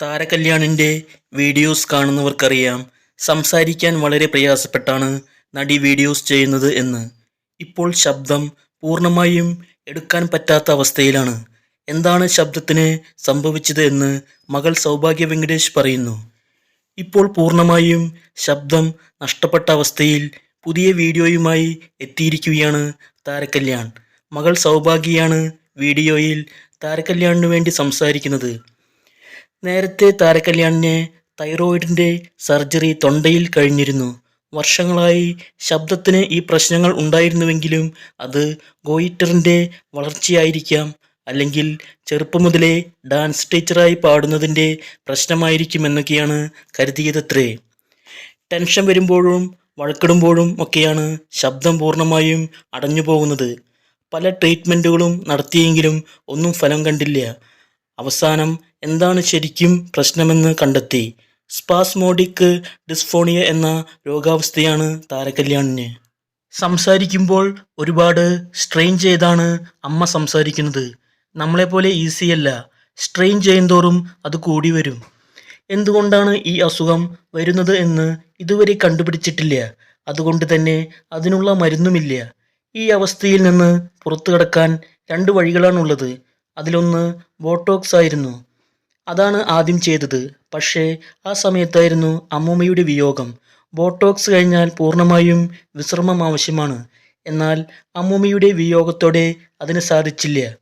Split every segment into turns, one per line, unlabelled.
താരകല്യാണിന്റെ videos കാണുന്നവർക്കറിയാം. സംസാരിക്കാൻ വളരെ പ്രയാസപ്പെട്ടാണ് നടി വീഡിയോസ് ചെയ്യുന്നത് എന്ന്. ഇപ്പോൾ ശബ്ദം പൂർണമായും എടുക്കാൻ പറ്റാത്ത അവസ്ഥയിലാണ്. എന്താണ് ശബ്ദത്തിന് സംഭവിച്ചത് എന്ന് മകൾ സൗഭാഗ്യ വെങ്കടേഷ് പറയുന്നു. ഇപ്പോൾ പൂർണമായും ശബ്ദം നഷ്ടപ്പെട്ട അവസ്ഥയിൽ പുതിയ വീഡിയോയുമായി എത്തിയിരിക്കുകയാണ് താരകല്യാൺ. മകൾ സൗഭാഗ്യയാണ് വീഡിയോയിൽ താരകല്യാണിനു വേണ്ടി സംസാരിക്കുന്നത്. നേരത്തെ താരകല്യാണിന് തൈറോയിഡിന്റെ സർജറി തൊണ്ടയിൽ കഴിഞ്ഞിരുന്നു. വർഷങ്ങളായി ശബ്ദത്തിന് ഈ പ്രശ്നങ്ങൾ ഉണ്ടായിരുന്നുവെങ്കിലും അത് ഗോയിറ്ററിന്റെ വളർച്ചയായിരിക്കാം അല്ലെങ്കിൽ ചെറുപ്പം മുതലേ ഡാൻസ് ടീച്ചറായി പാടുന്നതിന്റെ പ്രശ്നമായിരിക്കുമെന്നൊക്കെയാണ് കരുതിയതത്രേ. ടെൻഷൻ വരുമ്പോഴും വഴക്കിടുമ്പോഴും ഒക്കെയാണ് ശബ്ദം പൂർണമായും അടഞ്ഞു പോകുന്നത് പല ട്രീറ്റ്മെന്റുകളും നടത്തിയെങ്കിലും ഒന്നും ഫലം കണ്ടില്ല. അവസാനം എന്താണ് ശരിക്കും പ്രശ്നമെന്ന് കണ്ടെത്തി. സ്പാസ്മോഡിക് ഡിസ്ഫോണിയ എന്ന രോഗാവസ്ഥയാണ് താരകല്യാണിന്. സംസാരിക്കുമ്പോൾ ഒരുപാട് സ്ട്രെയിൻ ചെയ്താണ് അമ്മ സംസാരിക്കുന്നത്. നമ്മളെപ്പോലെ ഈസിയല്ല. സ്ട്രെയിൻ ചെയ്യുന്തോറും അത് കൂടി വരും. എന്തുകൊണ്ടാണ് ഈ അസുഖം വരുന്നത് എന്ന് ഇതുവരെ കണ്ടുപിടിച്ചിട്ടില്ല. അതുകൊണ്ട് തന്നെ അതിനുള്ള മരുന്നുമില്ല. ഈ അവസ്ഥയിൽ നിന്ന് പുറത്തു കടക്കാൻ രണ്ട് വഴികളാണുള്ളത്. അതിലൊന്ന് ബോട്ടോക്സ് ആയിരുന്നു. അതാണ് ആദ്യം ചെയ്തത്. പക്ഷേ ആ സമയത്തായിരുന്നു അമ്മൂമ്മയുടെ വിയോഗം. ബോട്ടോക്സ് കഴിഞ്ഞാൽ പൂർണമായും വിശ്രമം ആവശ്യമാണ്. എന്നാൽ അമ്മൂമ്മയുടെ വിയോഗത്തോടെ അതിന് സാധിച്ചില്ല.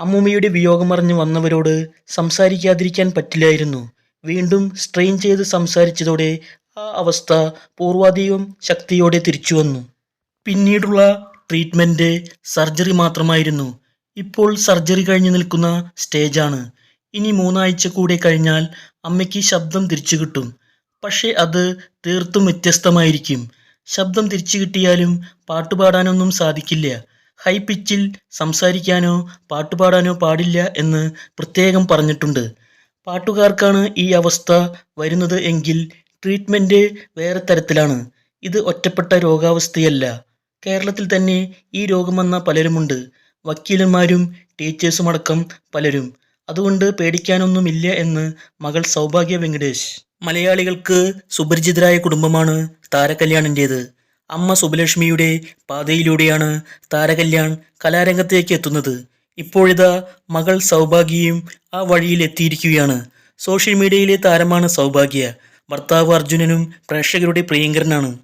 അമ്മൂമ്മയുടെ വിയോഗം അറിഞ്ഞ് വന്നവരോട് സംസാരിക്കാതിരിക്കാൻ പറ്റില്ലായിരുന്നു. വീണ്ടും സ്ട്രെയിൻ ചെയ്ത് സംസാരിച്ചതോടെ ആ അവസ്ഥ പൂർവാധികം ശക്തിയോടെ തിരിച്ചു വന്നു പിന്നീടുള്ള ട്രീറ്റ്മെന്റ് സർജറി മാത്രമായിരുന്നു. ഇപ്പോൾ സർജറി കഴിഞ്ഞ് നിൽക്കുന്ന സ്റ്റേജാണ്. ഇനി മൂന്നാഴ്ച കൂടെ കഴിഞ്ഞാൽ അമ്മയ്ക്ക് ശബ്ദം തിരിച്ചു കിട്ടും. പക്ഷേ അത് തീർത്തും വ്യത്യസ്തമായിരിക്കും. ശബ്ദം തിരിച്ചു കിട്ടിയാലും പാട്ടുപാടാനൊന്നും സാധിക്കില്ല. ഹൈ പിച്ചിൽ സംസാരിക്കാനോ പാട്ടുപാടാനോ പാടില്ല എന്ന് പ്രത്യേകം പറഞ്ഞിട്ടുണ്ട്. പാട്ടുകാർക്കാണ് ഈ അവസ്ഥ വരുന്നത് എങ്കിൽ ട്രീറ്റ്മെന്റ് വേറെ തരത്തിലാണ്. ഇത് ഒറ്റപ്പെട്ട രോഗാവസ്ഥയല്ല. കേരളത്തിൽ തന്നെ ഈ രോഗം വന്ന പലരുമുണ്ട്. വക്കീലന്മാരും ടീച്ചേഴ്സുമടക്കം പലരും. അതുകൊണ്ട് പേടിക്കാനൊന്നുമില്ല എന്ന് മകൾ സൗഭാഗ്യ വെങ്കടേഷ്. മലയാളികൾക്ക് സുപരിചിതരായ കുടുംബമാണ് താരകല്യാണിന്റേത്. അമ്മ സുബലക്ഷ്മിയുടെ പാതയിലൂടെയാണ് താരകല്യാൺ കലാരംഗത്തേക്ക് എത്തുന്നത്. ഇപ്പോഴിതാ മകൾ സൗഭാഗ്യയും ആ വഴിയിൽ എത്തിയിരിക്കുകയാണ്. സോഷ്യൽ മീഡിയയിലെ താരമാണ് സൗഭാഗ്യ. ഭർത്താവ് അർജുനനും പ്രേക്ഷകരുടെ പ്രിയങ്കരനാണ്.